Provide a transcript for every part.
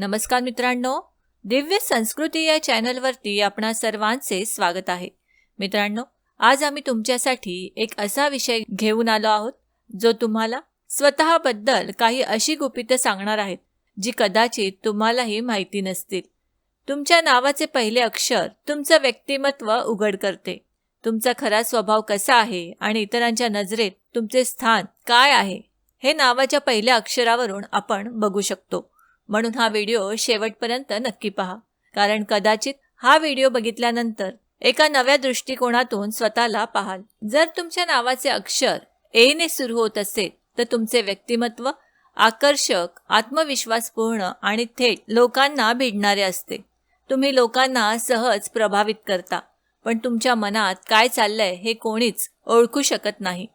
नमस्कार मित्रांनो. दिव्य संस्कृती या चॅनलवरती आपणा सर्वांचे स्वागत आहे. मित्रांनो आज आम्ही तुमच्यासाठी एक असा विषय घेऊन आलो आहोत जो तुम्हाला स्वतःबद्दल काही अशी गुपितं सांगणार आहेत जी कदाचित तुम्हालाही माहिती नसतील. तुमच्या नावाचे पहिले अक्षर तुमचं व्यक्तिमत्व उघड करते. तुमचा खरा स्वभाव कसा आहे आणि इतरांच्या नजरेत तुमचे स्थान काय आहे हे नावाच्या पहिल्या अक्षरावरून आपण बघू शकतो. म्हणून हा व्हिडिओ शेवटपर्यंत नक्की पहा. कारण कदाचित हा व्हिडिओ बघितल्यानंतर एका नव्या दृष्टिकोनातून स्वतःला पाहाल. जर तुमच्या नावाचे अक्षर ए ने सुरू होत असेल तर तुमचे व्यक्तिमत्व आकर्षक आत्मविश्वासपूर्ण आणि थेट लोकांना भिडणारे असते. तुम्ही लोकांना सहज प्रभावित करता पण तुमच्या मनात काय चाललंय हे कोणीच ओळखू शकत नाही.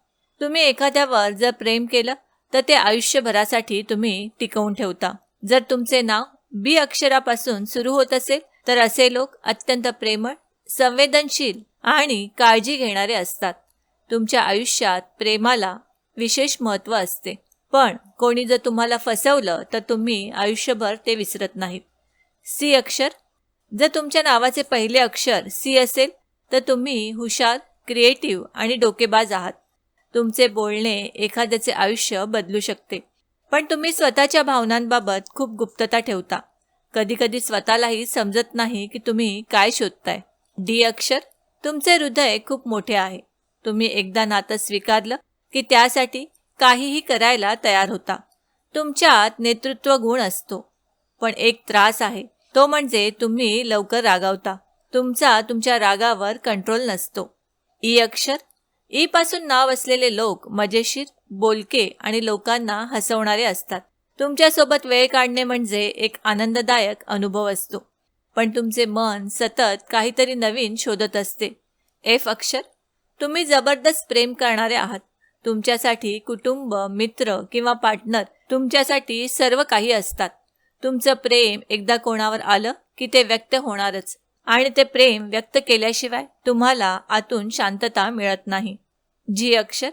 तुम्ही एखाद्यावर जर प्रेम केलं तर ते आयुष्यभरासाठी तुम्ही टिकवून ठेवता. जर तुमचे नाव बी अक्षरापासून सुरू होत असेल तर असे लोक अत्यंत प्रेमळ संवेदनशील आणि काळजी घेणारे असतात. तुमच्या आयुष्यात प्रेमाला विशेष महत्त्व असते. पण कोणी जर तुम्हाला फसवलं तर तुम्ही आयुष्यभर ते विसरत नाहीत. सी अक्षर? जर तुमच्या नावाचे पहिले अक्षर सी असेल तर तुम्ही हुशार क्रिएटिव्ह आणि डोकेबाज आहात. तुमचे बोलणे एखाद्याचे आयुष्य बदलू शकते. पण तुम्ही स्वतःच्या भावनांबाबत खूप गुप्तता ठेवता. कधीकधी स्वतःलाही समजत नाही की तुम्ही काय शोधताय. डी अक्षर तुमचे हृदय खूप मोठे आहे. तुम्ही एकदा नातं स्वीकारलं की त्यासाठी काहीही करायला तयार होता. तुमच्यात नेतृत्व गुण असतो. पण एक त्रास आहे. तो म्हणजे तुम्ही लवकर रागावता. तुमचा तुमच्या रागावर कंट्रोल नसतो. ई अक्षर ई पासून नाव असलेले लोक मजेशीर बोलके आणि लोकांना हसवणारे असतात. तुमच्यासोबत वेळ काढणे म्हणजे एक आनंददायक अनुभव असतो. पण तुमचे मन सतत काहीतरी नवीन शोधत असते. एफ अक्षर तुम्ही जबरदस्त प्रेम करणारे आहात. तुमच्यासाठी कुटुंब मित्र किंवा पार्टनर तुमच्यासाठी सर्व काही असतात. तुमचं प्रेम एकदा कोणावर आलं की ते व्यक्त होणारच. आणि ते प्रेम व्यक्त केल्याशिवाय तुम्हाला आतून शांतता मिळत नाही. जी अक्षर?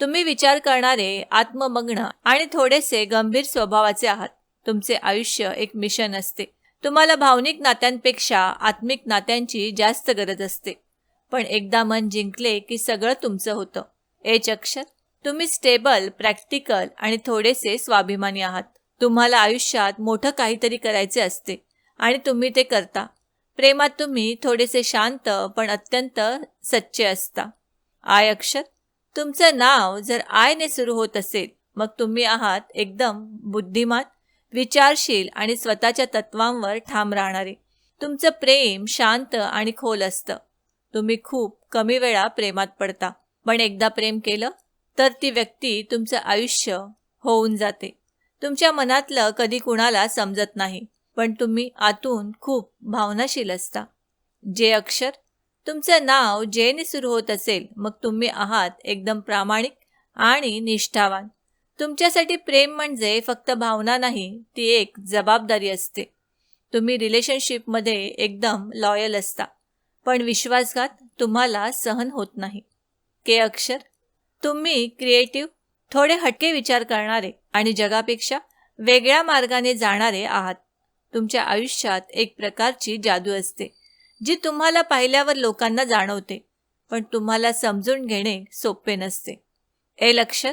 तुम्ही विचार करणारे आत्ममग्न आणि थोडेसे गंभीर स्वभावाचे आहात. तुमचे आयुष्य एक मिशन असते. तुम्हाला भावनिक नात्यांपेक्षा आत्मिक नात्यांची जास्त गरज असते. पण एकदा मन जिंकले की सगळं तुमचं होतं. एच अक्षर? तुम्ही स्टेबल प्रॅक्टिकल आणि थोडेसे स्वाभिमानी आहात. तुम्हाला आयुष्यात मोठं काहीतरी करायचे असते आणि तुम्ही ते करता. प्रेमात तुम्ही थोडेसे शांत पण अत्यंत सच्चे असता. आय अक्षर तुमचं नाव जर आयने सुरू होत असेल मग तुम्ही आहात एकदम बुद्धिमान विचारशील आणि स्वतःच्या तत्वांवर ठाम राहणारे. तुमचं प्रेम शांत आणि खोल असतं. तुम्ही खूप कमी वेळा प्रेमात पडता. पण एकदा प्रेम केलं तर ती व्यक्ती तुमचं आयुष्य होऊन जाते. तुमच्या मनातलं कधी कुणाला समजत नाही. पण तुम्ही आतून खूप भावनाशील असता. जे अक्षर तुमचं नाव जेने सुरू होत असेल मग तुम्ही आहात एकदम प्रामाणिक आणि निष्ठावान. तुमच्यासाठी प्रेम म्हणजे फक्त भावना नाही ती एक जबाबदारी असते. तुम्ही रिलेशनशिपमध्ये एकदम लॉयल असता पण विश्वासघात तुम्हाला सहन होत नाही. के अक्षर तुम्ही क्रिएटिव्ह थोडे हटके विचार करणारे आणि जगापेक्षा वेगळ्या मार्गाने जाणारे आहात. तुमच्या आयुष्यात एक प्रकारची जादू असते जी तुम्हाला पाहिल्यावर लोकांना जाणवते पण तुम्हाला समजून घेणे सोपे नसते. एल अक्षर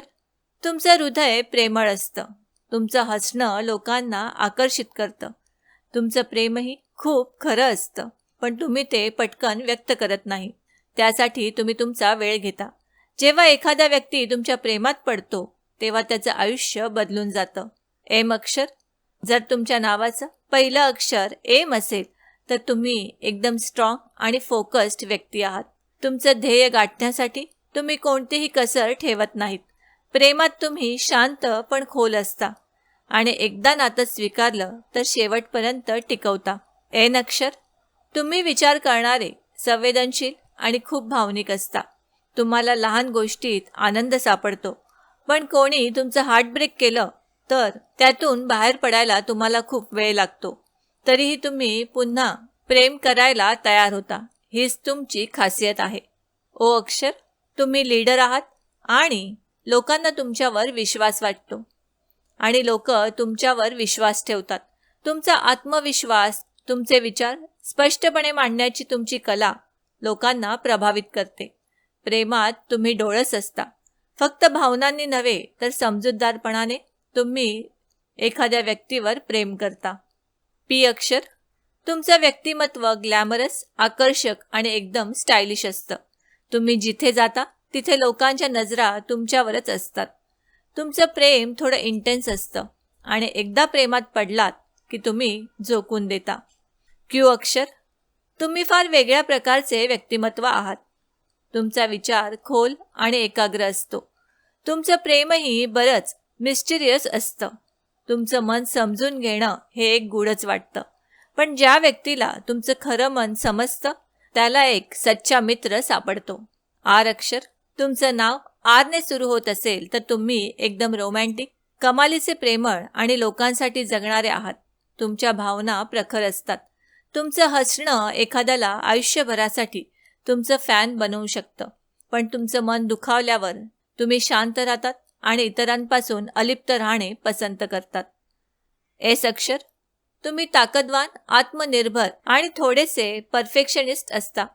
तुमचं हृदय प्रेमळ असतं. तुमचं हसणं लोकांना आकर्षित करतं. तुमचं प्रेमही खूप खरं असतं पण तुम्ही ते पटकन व्यक्त करत नाही. त्यासाठी तुम्ही तुमचा वेळ घेता. जेव्हा एखादा व्यक्ती तुमच्या प्रेमात पडतो तेव्हा त्याचं आयुष्य बदलून जातं. एम अक्षर? जर तुमच्या नावाचं पहिलं अक्षर एम असेल तर तुम्ही एकदम स्ट्रॉंग आणि फोकस्ड व्यक्ती आहात. तुमचं ध्येय गाठण्यासाठी तुम्ही कोणतीही कसर ठेवत नाहीत. प्रेमात तुम्ही शांत पण खोल असता. आणि एकदा नातं स्वीकारलं तर शेवटपर्यंत टिकवता. एन अक्षर? तुम्ही विचार करणारे संवेदनशील आणि खूप भावनिक असता. तुम्हाला लहान गोष्टीत आनंद सापडतो. पण कोणी तुमचं हार्टब्रेक केलं तर त्यातून बाहेर पडायला तुम्हाला खूप वेळ लागतो. तरीही तुम्ही पुन्हा प्रेम करायला तयार होता. हीच तुमची खासियत आहे. ओ अक्षर तुम्ही लीडर आहात आणि लोकांना तुमच्यावर विश्वास वाटतो. आणि लोक तुमच्यावर विश्वास ठेवतात. तुमचा आत्मविश्वास तुमचे विचार स्पष्टपणे मांडण्याची तुमची कला लोकांना प्रभावित करते. प्रेमात तुम्ही डोळस असता. फक्त भावनांनी नव्हे तर समजूतदारपणाने तुम्ही एखाद्या व्यक्तीवर प्रेम करता. पी. अक्षर तुमचं व्यक्तिमत्व ग्लॅमरस आकर्षक आणि एकदम स्टायलिश असतं. तुम्ही जिथे जाता तिथे लोकांच्या नजरा तुमच्यावरच असतात. तुमचं प्रेम थोडं इंटेन्स असतं आणि एकदा प्रेमात पडलात की तुम्ही झोकून देता. क्यू अक्षर तुम्ही फार वेगळ्या प्रकारचे व्यक्तिमत्व आहात. तुमचा विचार खोल आणि एकाग्र असतो. तुमचं प्रेमही बरंच मिस्टिरियस असतं. तुमचं मन समजून घेणं हे एक गुढच वाटतं. पण ज्या व्यक्तीला तुमचं खरं मन समजतं त्याला एक सच्चा मित्र सापडतो. आर अक्षर तुमचं नाव आरने सुरू होत असेल तर तुम्ही एकदम रोमॅन्टिक कमालीचे प्रेमळ आणि लोकांसाठी जगणारे आहात. तुमच्या भावना प्रखर असतात. तुमचं हसणं एखाद्याला आयुष्यभरासाठी तुमचं फॅन बनवू शकतं. पण तुमचं मन दुखावल्यावर तुम्ही शांत राहतात. आणि इतरांपासून अलिप्त राहणे पसंत करतात. एस अक्षर तुम्ही ताकदवान आत्मनिर्भर आणि थोडेसे परफेक्शनिस्ट असता.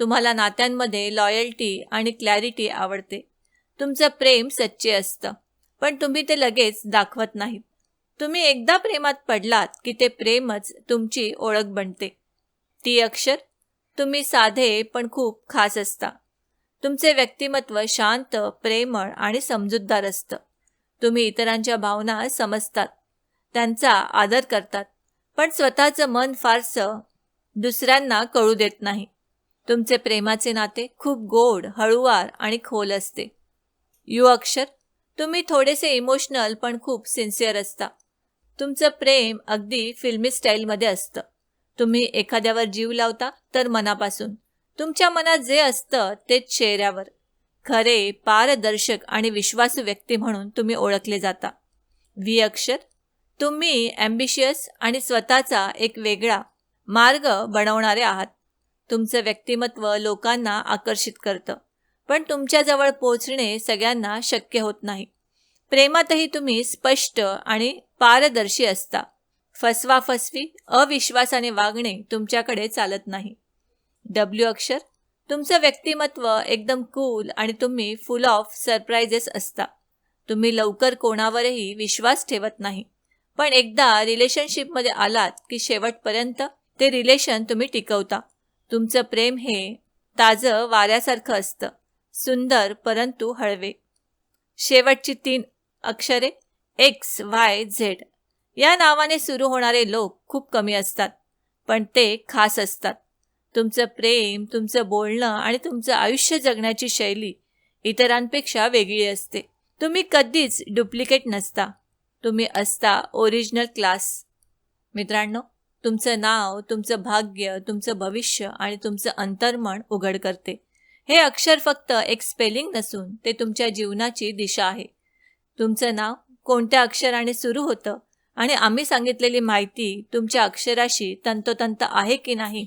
तुम्हाला नात्यांमध्ये लॉयल्टी आणि क्लॅरिटी आवडते. तुमचं प्रेम सच्चे असतं पण तुम्ही ते लगेच दाखवत नाहीत. तुम्ही एकदा प्रेमात पडलात की ते प्रेमच तुमची ओळख बनते. ती अक्षर तुम्ही साधे पण खूप खास असता. तुमचे व्यक्तिमत्व शांत प्रेमळ आणि समजूतदार असतं. तुम्ही इतरांच्या भावना समजतात. त्यांचा आदर करतात. पण स्वतःचं मन फारसं दुसऱ्यांना कळू देत नाही. तुमचे प्रेमाचे नाते खूप गोड हळूवार आणि खोल असते. यू अक्षर तुम्ही थोडेसे इमोशनल पण खूप सिन्सिअर असता. तुमचं प्रेम अगदी फिल्मी स्टाईलमध्ये असतं. तुम्ही एखाद्यावर जीव लावता तर मनापासून. तुमच्या मनात जे असतं तेच चेहऱ्यावर. खरे पारदर्शक आणि विश्वासू व्यक्ती म्हणून तुम्ही ओळखले जाता. व्ही अक्षर तुम्ही ॲम्बिशियस आणि स्वतःचा एक वेगळा मार्ग बनवणारे आहात. तुमचं व्यक्तिमत्व लोकांना आकर्षित करतं पण तुमच्याजवळ पोचणे सगळ्यांना शक्य होत नाही. प्रेमातही तुम्ही स्पष्ट आणि पारदर्शी असता. फसवाफसवी अविश्वासाने वागणे तुमच्याकडे चालत नाही. डब्ल्यू अक्षर. तुमचं व्यक्तिमत्व एकदम कूल आणि तुम्ही फुल ऑफ सरप्राईजेस असता. तुम्ही लवकर कोणावरही विश्वास ठेवत नाही. पण एकदा रिलेशनशिपमध्ये आलात की शेवटपर्यंत ते रिलेशन तुम्ही टिकवता. तुमचं प्रेम हे ताजं वाऱ्यासारखं असतं. सुंदर परंतु हळवे. शेवटची तीन अक्षरे एक्स वाय झेड या नावाने सुरू होणारे लोक खूप कमी असतात पण ते खास असतात. तुमचं प्रेम तुमचं बोलणं आणि तुमचं आयुष्य जगण्याची शैली इतरांपेक्षा वेगळी असते. तुम्ही कधीच डुप्लिकेट नसता. तुम्ही असता ओरिजिनल क्लास मित्रांनो तुमचं नाव तुमचं भाग्य तुमचं भविष्य आणि तुमचं अंतर्मन उघड करते. हे अक्षर फक्त एक स्पेलिंग नसून ते तुमच्या जीवनाची दिशा आहे. तुमचं नाव कोणत्या अक्षराने सुरू होतं आणि आम्ही सांगितलेली माहिती तुमच्या अक्षराशी तंतोतंत आहे की नाही